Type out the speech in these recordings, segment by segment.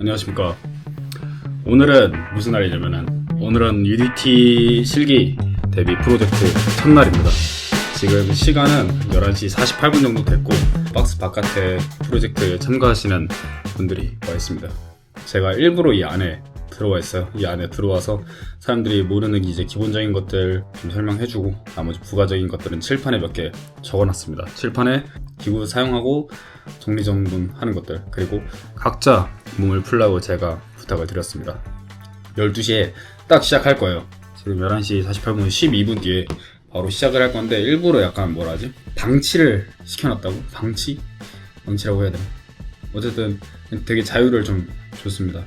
안녕하십니까. 오늘은 무슨 날이냐면은 오늘은 UDT 실기 데뷔 프로젝트 첫날입니다. 지금 시간은 11시 48분 정도 됐고 박스 바깥에 프로젝트에 참가하시는 분들이 와 있습니다. 제가 일부러 이 안에 들어와 있어요. 이 안에 들어와서 사람들이 모르는 이제 기본적인 것들 좀 설명해주고 나머지 부가적인 것들은 칠판에 몇 개 적어놨습니다. 칠판에 기구 사용하고 정리정돈하는 것들 그리고 각자 몸을 풀라고 제가 부탁을 드렸습니다. 12시에 딱 시작할 거예요. 지금 11시 48분 12분 뒤에 바로 시작을 할 건데 일부러 약간 뭐라 하지? 방치를 시켜놨다고? 방치? 방치라고 해야 되나? 어쨌든 되게 자유를 좀 줬습니다.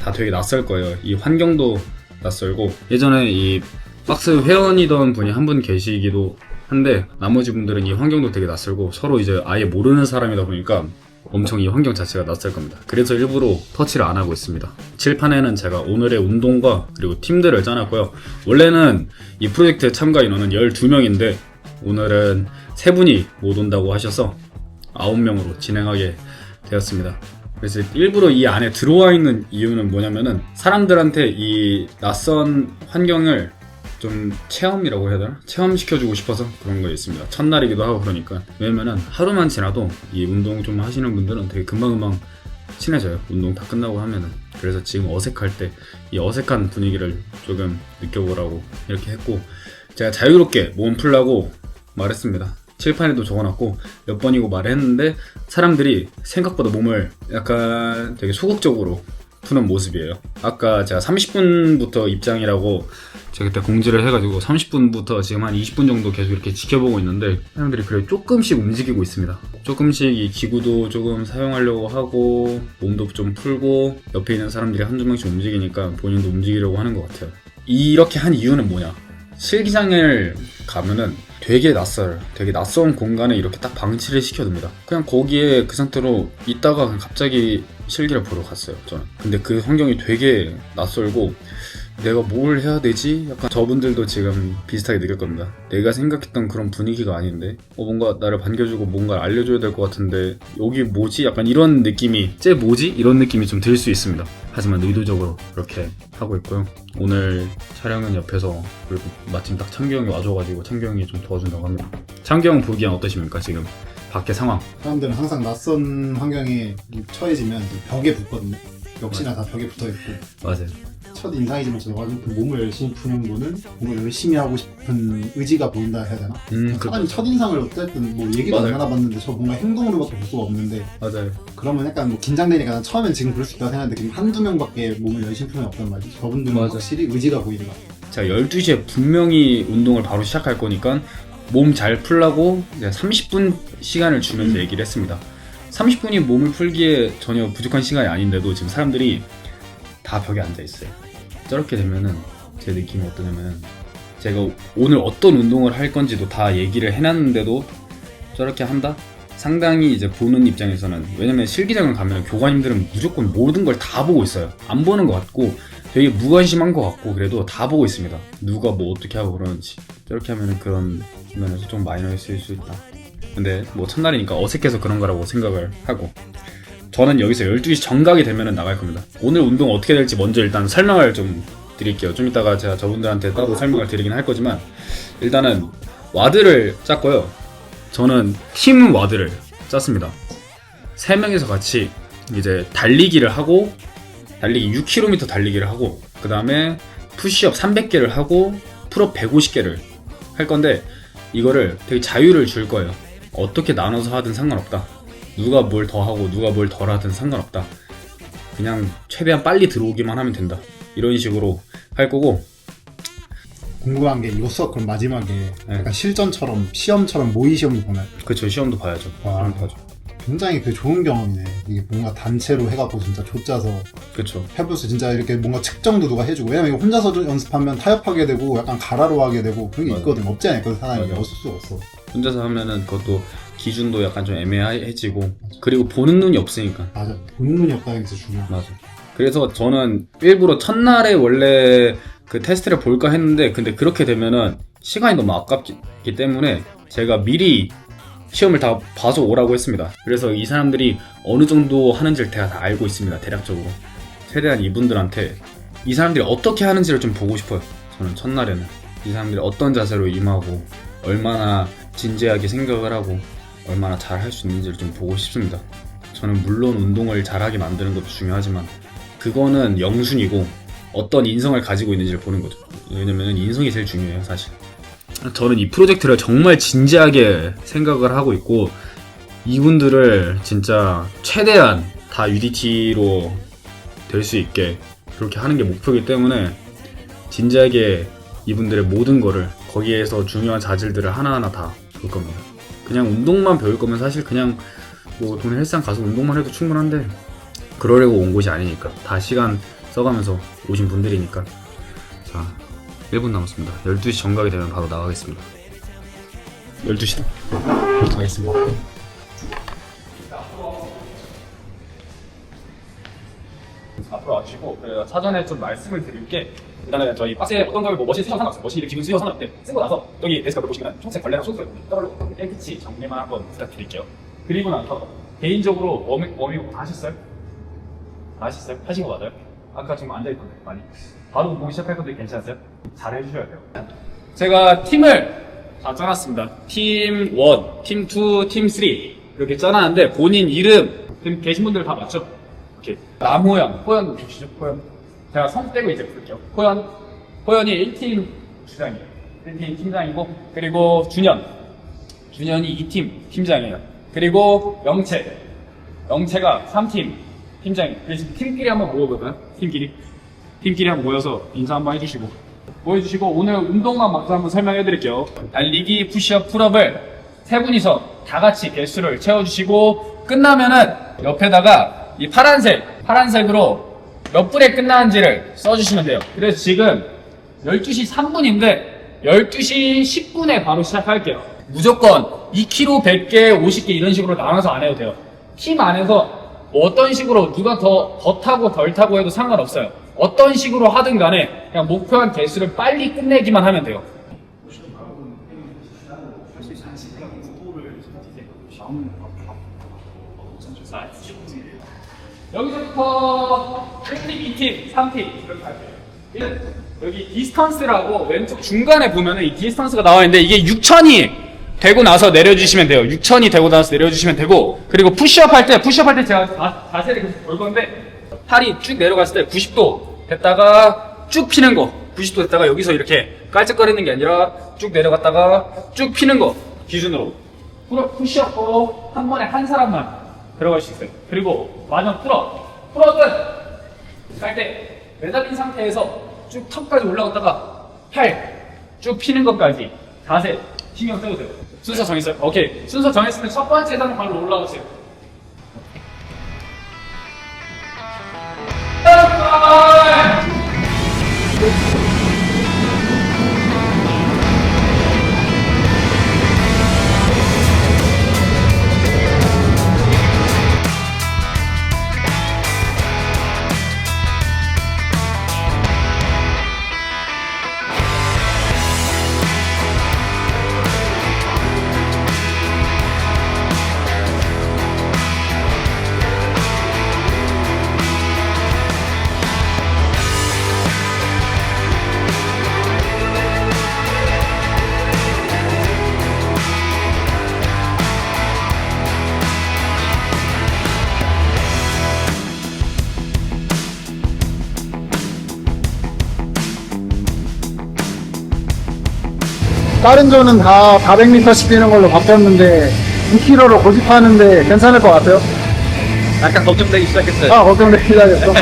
다 되게 낯설 거예요. 이 환경도 낯설고 예전에 이 박스 회원이던 분이 한 분 계시기도 한데 나머지 분들은 이 환경도 되게 낯설고 서로 이제 아예 모르는 사람이다 보니까 엄청 이 환경 자체가 낯설 겁니다. 그래서 일부러 터치를 안 하고 있습니다. 칠판에는 제가 오늘의 운동과 그리고 팀들을 짜놨고요. 원래는 이 프로젝트 참가 인원은 12명인데 오늘은 3분이 못 온다고 하셔서 9명으로 진행하게 되었습니다. 그래서 일부러 이 안에 들어와 있는 이유는 뭐냐면은 사람들한테 이 낯선 환경을 좀 체험이라고 해야 되나? 체험시켜주고 싶어서 그런 거 있습니다. 첫날이기도 하고 그러니까. 왜냐면은 하루만 지나도 이 운동 좀 하시는 분들은 되게 금방금방 친해져요. 운동 다 끝나고 하면은. 그래서 지금 어색할 때 이 어색한 분위기를 조금 느껴보라고 이렇게 했고 제가 자유롭게 몸 풀라고 말했습니다. 칠판에도 적어놨고 몇 번이고 말했는데 사람들이 생각보다 몸을 약간 되게 소극적으로 푸는 모습이에요. 아까 제가 30분부터 입장이라고 제가 그때 공지를 해가지고 30분부터 지금 한 20분 정도 계속 이렇게 지켜보고 있는데 사람들이 그래 조금씩 움직이고 있습니다. 조금씩 이 기구도 조금 사용하려고 하고 몸도 좀 풀고 옆에 있는 사람들이 한두 명씩 움직이니까 본인도 움직이려고 하는 것 같아요. 이렇게 한 이유는 뭐냐? 실기장을 가면은 되게 낯설, 되게 낯선 공간에 이렇게 딱 방치를 시켜둡니다. 그냥 거기에 그 상태로 있다가 갑자기 실기를 보러 갔어요, 저는. 근데 그 환경이 되게 낯설고, 내가 뭘 해야 되지? 약간 저분들도 지금 비슷하게 느낄 겁니다. 내가 생각했던 그런 분위기가 아닌데, 어, 뭔가 나를 반겨주고 뭔가 알려줘야 될 것 같은데, 여기 뭐지? 약간 이런 느낌이, 쟤 뭐지? 이런 느낌이 좀 들 수 있습니다. 하지만 의도적으로 그렇게 하고 있고요. 오늘 촬영은 옆에서 그리고 마침 딱 창규 형이 와줘가지고 창규 형이 좀 도와준다고 합니다. 형 보기엔 어떠십니까 지금 밖에 상황? 사람들은 항상 낯선 환경에 처해지면 벽에 붙거든요. 역시나 다 벽에 붙어 있고 맞아요. 첫 인상이지만 저가 그 몸을 열심히 푸는 거는 몸을 열심히 하고 싶은 의지가 보인다 해야 되나? 음, 그, 사람이 첫 인상을 어쨌든 뭐 얘기도 안 맞아요. 나눠봤는데 저 뭔가 행동으로밖에 볼 수가 없는데 맞아요. 그러면 약간 뭐 긴장되니까 난 처음엔 지금 그럴 수 있다고 생각했는데 지금 한두 명밖에 몸을 열심히 푸는 게 없단 말이지. 저분들은 맞아요. 확실히 의지가 같아요. 제가 12시에 분명히 운동을 바로 시작할 거니까 몸 잘 풀라고 이제 30분 시간을 주면서 얘기를 했습니다. 30분이 몸을 풀기에 전혀 부족한 시간이 아닌데도 지금 사람들이 다 벽에 앉아 있어요. 저렇게 되면은 제 느낌이 어떠냐면은 제가 오늘 어떤 운동을 할 건지도 다 얘기를 해놨는데도 저렇게 한다? 상당히 이제 보는 입장에서는 왜냐면 실기장을 가면 교관님들은 무조건 모든 걸 다 보고 있어요. 안 보는 것 같고 되게 무관심한 것 같고 그래도 다 보고 있습니다. 누가 뭐 어떻게 하고 그러는지 저렇게 하면은 그런 면에서 좀 마이너해 쓰일 수 있다. 근데 뭐 첫날이니까 어색해서 그런 거라고 생각을 하고 저는 여기서 12시 정각이 되면은 나갈 겁니다. 오늘 운동 어떻게 될지 먼저 일단 설명을 좀 드릴게요. 좀 이따가 제가 저분들한테 따로 설명을 드리긴 할 거지만 일단은 와드를 짰고요. 저는 팀 와드를 짰습니다. 세 명이서 같이 이제 달리기를 하고 달리기 6km 달리기를 하고 그 다음에 푸시업 300개를 하고 풀업 150개를 할 건데 이거를 되게 자유를 줄 거예요. 어떻게 나눠서 하든 상관없다. 누가 뭘 더 하고 누가 뭘 덜 하든 상관없다. 그냥 최대한 빨리 들어오기만 하면 된다. 이런 식으로 할 거고 궁금한 게 이거 수업 그럼 마지막에 네. 약간 실전처럼 시험처럼 모의 시험도 보나요? 그쵸 시험도 봐야죠. 와. 시험 봐야죠. 굉장히 그 좋은 경험이네. 이게 뭔가 단체로 해갖고 진짜 좆짜서 그쵸. 해보스 진짜 이렇게 뭔가 측정도 누가 해주고 왜냐면 이거 혼자서 좀 연습하면 타협하게 되고 약간 가라로 하게 되고 그런 게 맞아. 있거든 없지 않아요 그 사람이. 없을 수가 없어 혼자서 하면은 그것도 기준도 약간 좀 애매해지고 그리고 보는 눈이 없으니까 맞아 보는 눈이 없다는 게 중요해 맞아. 그래서 저는 일부러 첫날에 원래 그 테스트를 볼까 했는데 근데 그렇게 되면은 시간이 너무 아깝기 때문에 제가 미리 시험을 다 봐서 오라고 했습니다. 그래서 이 사람들이 어느 정도 하는지를 제가 다 알고 있습니다. 대략적으로. 최대한 이분들한테 이 사람들이 어떻게 하는지를 좀 보고 싶어요. 저는 첫날에는 이 사람들이 어떤 자세로 임하고 얼마나 진지하게 생각을 하고 얼마나 잘 할 수 있는지를 좀 보고 싶습니다. 저는 물론 운동을 잘하게 만드는 것도 중요하지만 그거는 영순이고 어떤 인성을 가지고 있는지를 보는 거죠. 왜냐면 인성이 제일 중요해요, 사실. 저는 이 프로젝트를 정말 진지하게 생각을 하고 있고 이분들을 진짜 최대한 다 UDT로 될 수 있게 그렇게 하는 게 목표이기 때문에 진지하게 이분들의 모든 거를 거기에서 중요한 자질들을 하나하나 다 볼 겁니다. 그냥 운동만 배울 거면 사실 그냥 뭐 동네 헬스장 가서 운동만 해도 충분한데 그러려고 온 곳이 아니니까. 다 시간 써가면서 오신 분들이니까. 자 1분 남았습니다. 12시 정각이 되면 바로 나가겠습니다. 12시다. 가겠습니다. 앞으로 그 사전에 좀 말씀을 드릴게 일단은 저희 박스에 어떤 걸뭐 머신 쓰셔도 상관없어요. 머신 이렇게 기분 쓰셔도 상관없는데 쓰고 나서 여기 데스크 옆에 보시면 초록색 벌레랑 소스가 떠올로 깨끗이 정리만 한번 부탁드릴게요. 그리고 나서 개인적으로 워밍, 워밍업 다 하셨어요? 다 하셨어요? 하신 거 맞아요? 아까 지금 앉아있던데 많이. 바로 운동 시작할 건데 괜찮으세요? 잘 해주셔야 돼요. 제가 팀을 다 짜놨습니다. 팀 1, 팀 2, 팀 3 이렇게 짜놨는데 본인 이름. 지금 계신 분들 다 맞죠? 오케이. 남호연, 호연 주시죠 호연 제가 성 떼고 이제 부를게요. 호연. 호연이 1팀. 주장이에요. 1팀 팀장이고 그리고 준현. 준현이 2팀 팀장이에요. 그리고 영채. 영채가 3팀 팀장이에요. 그래서 팀끼리 한번 모여볼까요? 팀끼리? 팀끼리 한번 모여서 인사 한번 해주시고. 모여주시고 오늘 운동만 먼저 한번 설명해 드릴게요. 달리기, 푸시업, 풀업을 세 분이서 다 같이 개수를 채워주시고 끝나면은 옆에다가 이 파란색 파란색으로 몇 분에 끝나는지를 써주시면 돼요. 그래서 지금 12시 3분인데 12시 10분에 바로 시작할게요. 무조건 2kg 100개 50개 이런 식으로 나눠서 안 해도 돼요. 팀 안에서 뭐 어떤 식으로 누가 더, 더 타고 덜 타고 해도 상관없어요. 어떤 식으로 하든 간에 그냥 목표한 개수를 빨리 끝내기만 하면 돼요 여기서부터 1팀, 2팀, 3팀 이렇게 할게요. 여기 디스턴스라고 왼쪽 중간에 보면은 이 디스턴스가 나와 있는데 이게 6천이 되고 나서 내려주시면 돼요. 6천이 되고 나서 내려주시면 되고 그리고 푸시업 할 때 푸시업 할 때 제가 자, 자세를 계속 볼 건데 팔이 쭉 내려갔을 때 90도 됐다가 쭉 피는 거 90도 됐다가 여기서 이렇게 깔짝거리는 게 아니라 쭉 내려갔다가 쭉 피는 거 기준으로 푸시업으로 한 번에 한 사람만 들어갈 수 있어요. 그리고 마지막 풀업 풀업은 갈때 매달린 상태에서 쭉 턱까지 올라갔다가 팔 쭉 피는 것까지 자세 신경 써도 돼요. 순서 정했어요? 오케이. 순서 정했으면 첫 번째 단계 바로 올라오세요. 다른 조는 다 400m씩 뛰는 걸로 바꿨는데 2km로 고집하는데 괜찮을 것 같아요? 약간 걱정되기 시작했어요. 아 걱정되기 시작했어.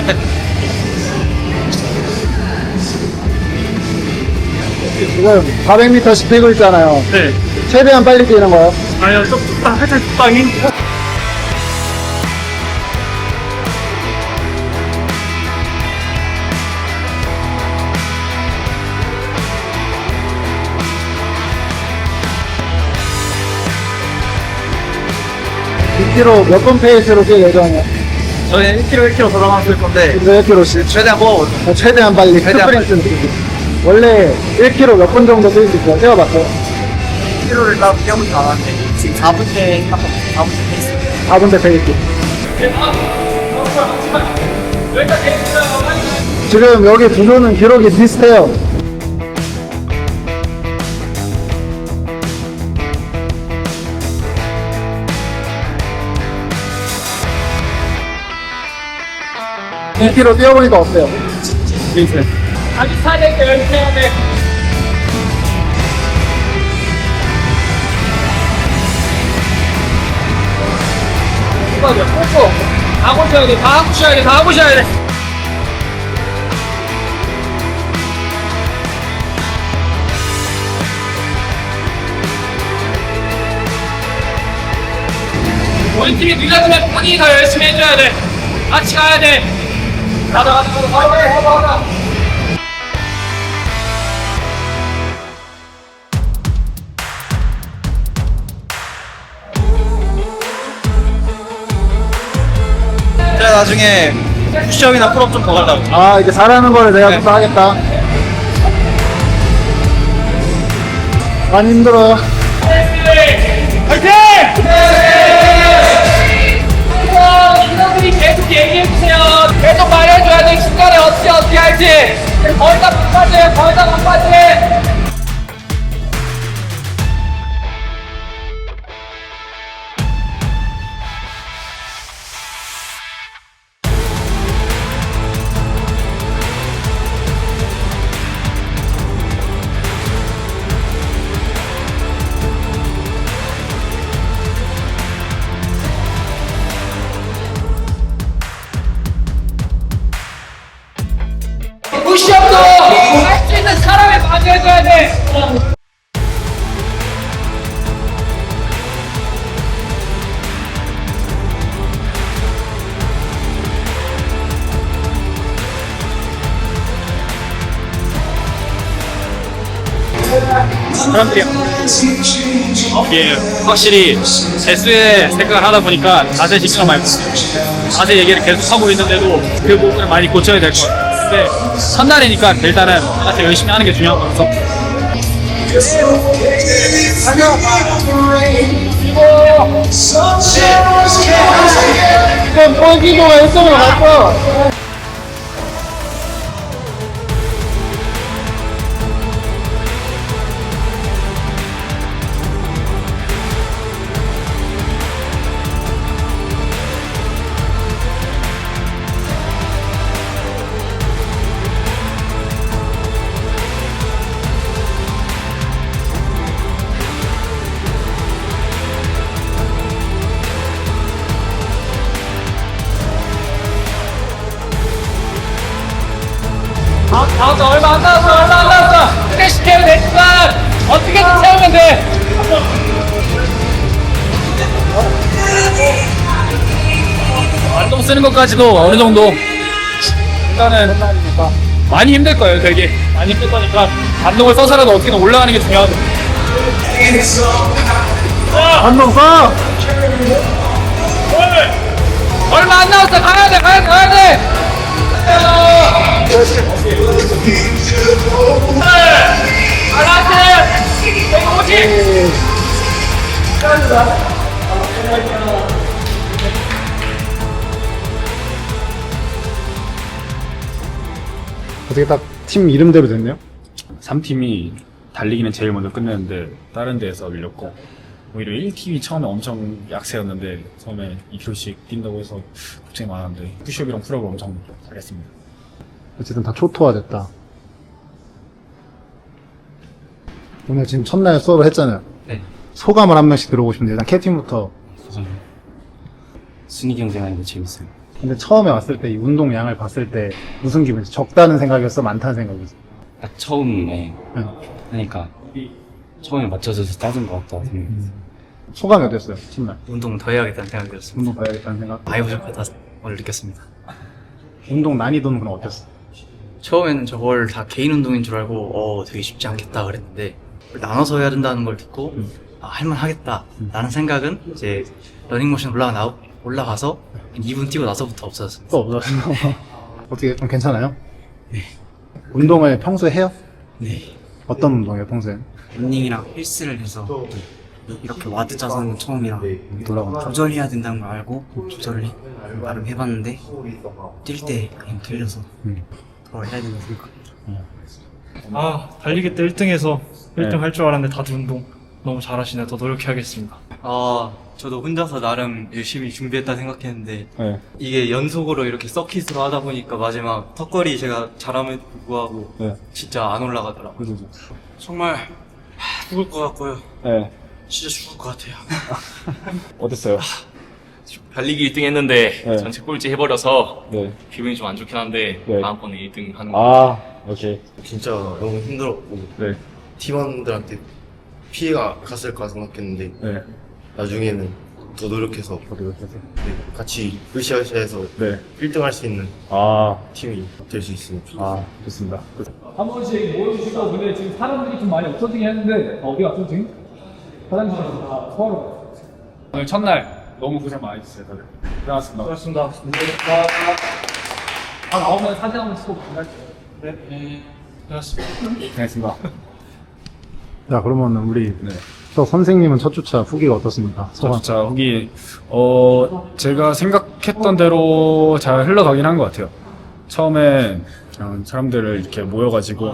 지금 400m씩 뛰고 있잖아요. 네. 최대한 빨리 뛰는 거요. 아니요, 좀, 딱, 살짝 빵인. 1km 몇 번 페이스로 뛸 예정이야? 저희 1km, 1km 돌아가면서 건데 1km씩. 최대한 뭐 최대한 빨리 최대한 스프린트 느낌. 원래 1km 몇 번 정도 뛸 수 있어요? 세워봤어요? 1km를 딱 뛰어보지 않았는데 지금 4분대 4분대 페이스 4분대 페이스. 지금 여기 두 분은 기록이 비슷해요. 이 k 로 뛰어보니까 어때요? 사내게 열심히 해야 돼. 뽑아줘, 뽑고. 다 보셔야 돼, 다 보셔야 돼, 다 보셔야 돼. 우리 팀이 밀려주면 본인이 더 열심히 해줘야 돼. 같이 가야 돼. 가자, 가자. 제가 나중에 푸시업이나 풀업 좀 더 가려고 아 이제 잘하는 거를 내가 좀더 하겠다. 많이 힘들어요. 이놈들이 계 얘기해주세요. 계속 말해줘야 돼. 중간에 어떻게 어떻게 할지. 거의 다못 빠져요. 거의 다못 빠져. 맞춰줘야 돼. 사람들이 이게 확실히 재수에 생각을 하다 보니까 자세 신경 많이 쓰요 자세 얘기를 계속 하고 있는데도 그 부분을 많이 고쳐야 될 것 같아요. 근데 첫날이니까 일단은 자세 열심히 하는 게 중요한 것 같아서 지금 골키퍼가 1점을 갔어. 다음 주 얼마 안 남았어. 얼마 안 남았어. 채우면 되지만 어떻게든 채우면 돼. 안동 쓰는 것까지도 어느 정도 일단은 많이 힘들 거예요 되게 많이 힘들 거니까 안동을 써서라도 어떻게든 올라가는 게 중요하거든요 한번 써. 얼마 안 남았어. 가야 돼. 가야 돼. 가야 돼. 알았어. 150. 어떻게 딱 팀 이름대로 됐네요? 3팀이 달리기는 제일 먼저 끝냈는데 다른 데에서 밀렸고 오히려 1팀이 처음에 엄청 약세였는데 처음에 2km씩 뛴다고 해서 걱정이 많았는데 푸시업이랑 풀업을 엄청 잘했습니다 어쨌든 다 초토화됐다. 오늘 지금 첫날 수업을 했잖아요. 네 소감을 한 명씩 들어보시면 돼요. 일단 캡틴부터. 우선 순위 경쟁하는 게 재밌어요 근데 처음에 왔을 때 이 운동량을 봤을 때 무슨 기분이었어? 적다는 생각이었어? 많다는 생각이었어? 딱 처음에 응. 하니까 처음에 맞춰져서 따진 것 같다 생각했어요 소감이 어땠어요? 첫날. 운동 더 해야겠다는 생각이 들었습니다 운동 봐야겠다는 생각. 많이 부족하다 오늘 느꼈습니다 운동 난이도는 그럼 어땠어? 처음에는 저걸 다 개인 운동인 줄 알고 어 되게 쉽지 않겠다 그랬는데 나눠서 해야 된다는 걸 듣고 아, 할만하겠다 라는 생각은 이제 러닝머신 올라가 나, 올라가서 2분 뛰고 나서부터 없어졌습니다 또 없었어. 어떻게 좀 괜찮아요? 네. 운동을 평소에 해요? 네 어떤 운동이에요, 평소에? 러닝이랑 헬스를 해서 이렇게 와드 짜서는 처음이라 조절해야 된다는 걸 알고 조절을 해- 나름 해봤는데 뛸 때 그냥 틀려서 더 해야 된다고 생각. 아 달리기 때 1등해서 1등 네. 할 줄 알았는데 다들 운동 너무 잘하시네 더 노력해야겠습니다 아, 저도 혼자서 나름 열심히 준비했다 생각했는데 네. 이게 연속으로 이렇게 서킷으로 하다 보니까 마지막 턱걸이 제가 잘함에도 불구하고 네. 진짜 안 올라가더라고요. 정말 하, 죽을 것 같고요. 네. 진짜 죽을 것 같아요. 어땠어요? 달리기 1등 했는데 네. 전체 꼴찌 해버려서 네. 기분이 좀 안 좋긴 한데 네. 다음번에 1등 하는 거 아, 오케이. 진짜 너무 힘들었고 네. 팀원들한테 피해가 갔을 거라 생각했는데 네. 나중에는 더 노력해서 네, 같이 으쌰으쌰해서 네. 1등 할 수 있는 아, 팀이 될 수 있으면 좋겠습니다. 아, 좋습니다. 한 번씩 모여주시고 근데 지금 사람들이 좀 많이 없어지긴 했는데 어디 갔죠 지금? 화장실에서 다 소화로 오늘 첫날 너무 고생 많이 했어요 다들 고생하셨습니다 고맙습니다 아 나오면 사진 한번 찍고 갈게요 네 고생했습니다. 자, 그러면 우리 네. 또 선생님은 첫 주차 후기가 어떻습니까? 소감. 자, 후기, 어, 제가 생각했던 대로 잘 흘러가긴 한 것 같아요. 처음에 그냥 사람들을 이렇게 모여가지고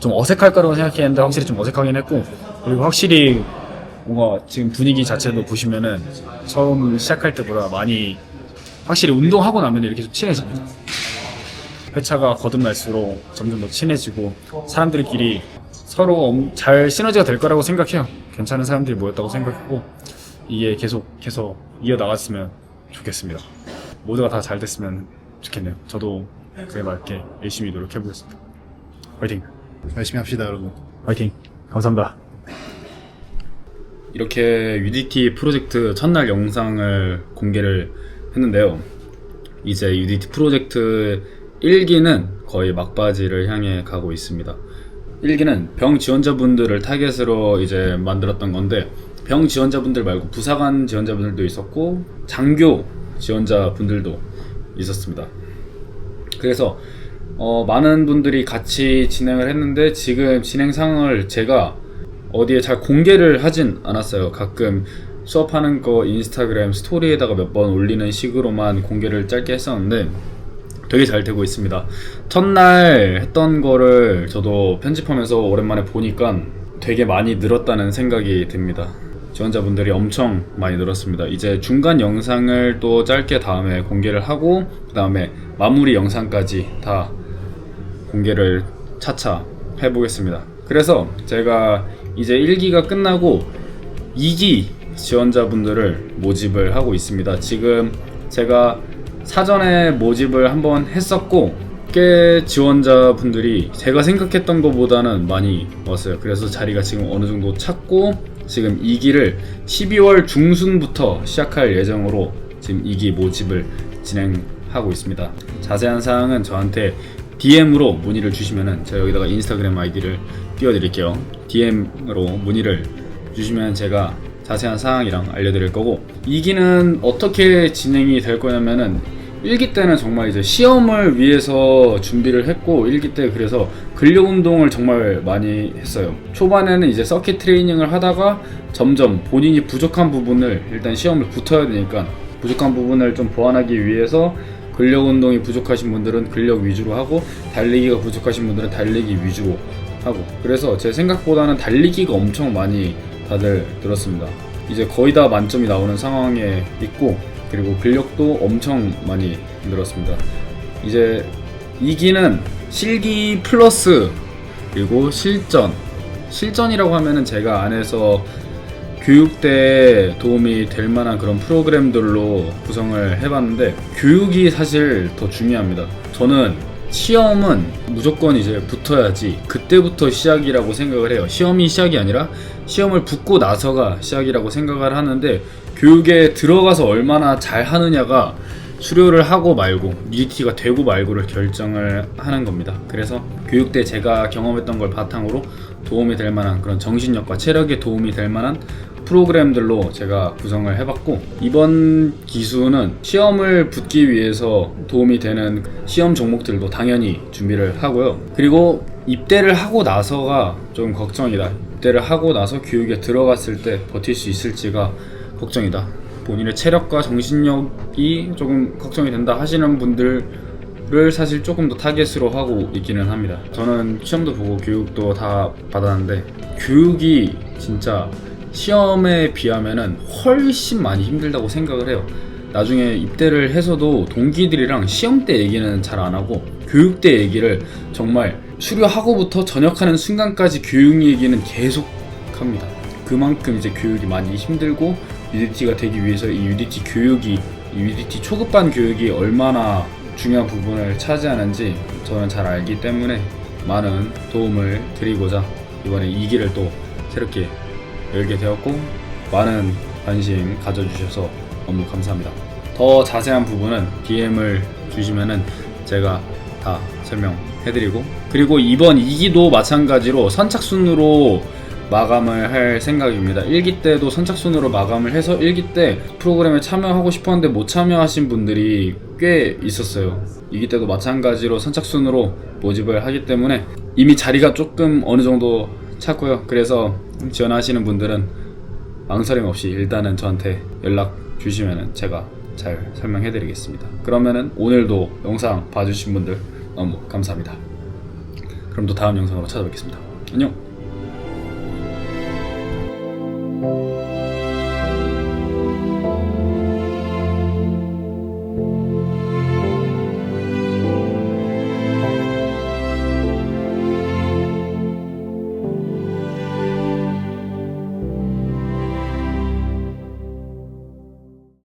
좀 어색할 거라고 생각했는데 확실히 좀 어색하긴 했고, 그리고 확실히 뭔가 지금 분위기 자체도 보시면은 처음 시작할 때보다 많이 확실히 운동하고 나면 이렇게 좀 친해집니다. 회차가 거듭날수록 점점 더 친해지고 사람들끼리 서로 엄- 잘 시너지가 될 거라고 생각해요. 괜찮은 사람들이 모였다고 생각하고 이게 계속해서 이어 나갔으면 좋겠습니다. 모두가 다 잘 됐으면 좋겠네요. 저도 그에 맞게 열심히 노력해 보겠습니다. 화이팅! 열심히 합시다, 여러분. 화이팅! 감사합니다. 이렇게 UDT 프로젝트 첫날 영상을 공개를 했는데요. 이제 UDT 프로젝트 1기는 거의 막바지를 향해 가고 있습니다. 1기는 병 지원자분들을 타겟으로 이제 만들었던 건데 병 지원자분들 말고 부사관 지원자분들도 있었고 장교 지원자분들도 있었습니다. 그래서 어, 많은 분들이 같이 진행을 했는데 지금 진행 상황을 제가 어디에 잘 공개를 하진 않았어요. 가끔 수업하는 거 인스타그램 스토리에다가 몇 번 올리는 식으로만 공개를 짧게 했었는데 되게 잘 되고 있습니다. 첫날 했던 거를 저도 편집하면서 오랜만에 보니까 되게 많이 늘었다는 생각이 듭니다. 지원자분들이 엄청 많이 늘었습니다. 이제 중간 영상을 또 짧게 다음에 공개를 하고 그 다음에 마무리 영상까지 다 공개를 차차 해보겠습니다. 그래서 제가 이제 1기가 끝나고 2기 지원자분들을 모집을 하고 있습니다. 지금 제가 사전에 모집을 한번 했었고 꽤 지원자분들이 제가 생각했던 것보다는 많이 왔어요. 그래서 자리가 지금 어느 정도 찼고 지금 2기를 12월 중순부터 시작할 예정으로 지금 2기 모집을 진행하고 있습니다. 자세한 사항은 저한테 DM으로 문의를 주시면은 제가 여기다가 인스타그램 아이디를 띄워드릴게요. DM으로 문의를 주시면 제가 자세한 사항이랑 알려드릴 거고 2기는 어떻게 진행이 될 거냐면은 1기 때는 정말 이제 시험을 위해서 준비를 했고 1기 때 그래서 근력 운동을 정말 많이 했어요. 초반에는 이제 서킷 트레이닝을 하다가 점점 본인이 부족한 부분을 일단 시험을 붙어야 되니까 부족한 부분을 좀 보완하기 위해서 근력 운동이 부족하신 분들은 근력 위주로 하고 달리기가 부족하신 분들은 달리기 위주로 하고 그래서 제 생각보다는 달리기가 엄청 많이 다들 늘었습니다. 이제 거의 다 만점이 나오는 상황에 있고 그리고 근력도 엄청 많이 늘었습니다. 이제 2기는 실기 플러스 그리고 실전 실전이라고 하면은 제가 안에서 교육대에 도움이 될 만한 그런 프로그램들로 구성을 해봤는데 교육이 사실 더 중요합니다. 저는 시험은 무조건 이제 붙어야지 그때부터 시작이라고 생각을 해요. 시험이 시작이 아니라 시험을 붙고 나서가 시작이라고 생각을 하는데 교육에 들어가서 얼마나 잘 하느냐가 수료를 하고 말고 UDT가 되고 말고를 결정을 하는 겁니다. 그래서 교육 때 제가 경험했던 걸 바탕으로 도움이 될 만한 그런 정신력과 체력에 도움이 될 만한 프로그램들로 제가 구성을 해봤고 이번 기수는 시험을 붙기 위해서 도움이 되는 시험 종목들도 당연히 준비를 하고요. 그리고 입대를 하고 나서가 좀 걱정이다. 입대를 하고 나서 교육에 들어갔을 때 버틸 수 있을지가 걱정이다. 본인의 체력과 정신력이 조금 걱정이 된다 하시는 분들을 사실 조금 더 타겟으로 하고 있기는 합니다. 저는 시험도 보고 교육도 다 받았는데 교육이 진짜 시험에 비하면은 훨씬 많이 힘들다고 생각을 해요. 나중에 입대를 해서도 동기들이랑 시험 때 얘기는 잘 안 하고 교육 때 얘기를 정말 수료하고부터 전역하는 순간까지 교육 얘기는 계속 합니다. 그만큼 이제 교육이 많이 힘들고 UDT가 되기 위해서 이 UDT 교육이 이 UDT 초급반 교육이 얼마나 중요한 부분을 차지하는지 저는 잘 알기 때문에 많은 도움을 드리고자 이번에 이 길을 또 새롭게 열게 되었고 많은 관심 가져주셔서 너무 감사합니다. 더 자세한 부분은 DM을 주시면은 제가 다 설명해드리고 그리고 이번 2기도 마찬가지로 선착순으로 마감을 할 생각입니다. 1기 때도 선착순으로 마감을 해서 1기 때 프로그램에 참여하고 싶었는데 못 참여하신 분들이 꽤 있었어요. 2기 때도 마찬가지로 선착순으로 모집을 하기 때문에 이미 자리가 조금 어느 정도 찼고요. 그래서 지원하시는 분들은 망설임 없이 일단은 저한테 연락 주시면은 제가 잘 설명해 드리겠습니다. 그러면은 오늘도 영상 봐주신 분들 너무 감사합니다. 그럼 또 다음 영상으로 찾아뵙겠습니다. 안녕!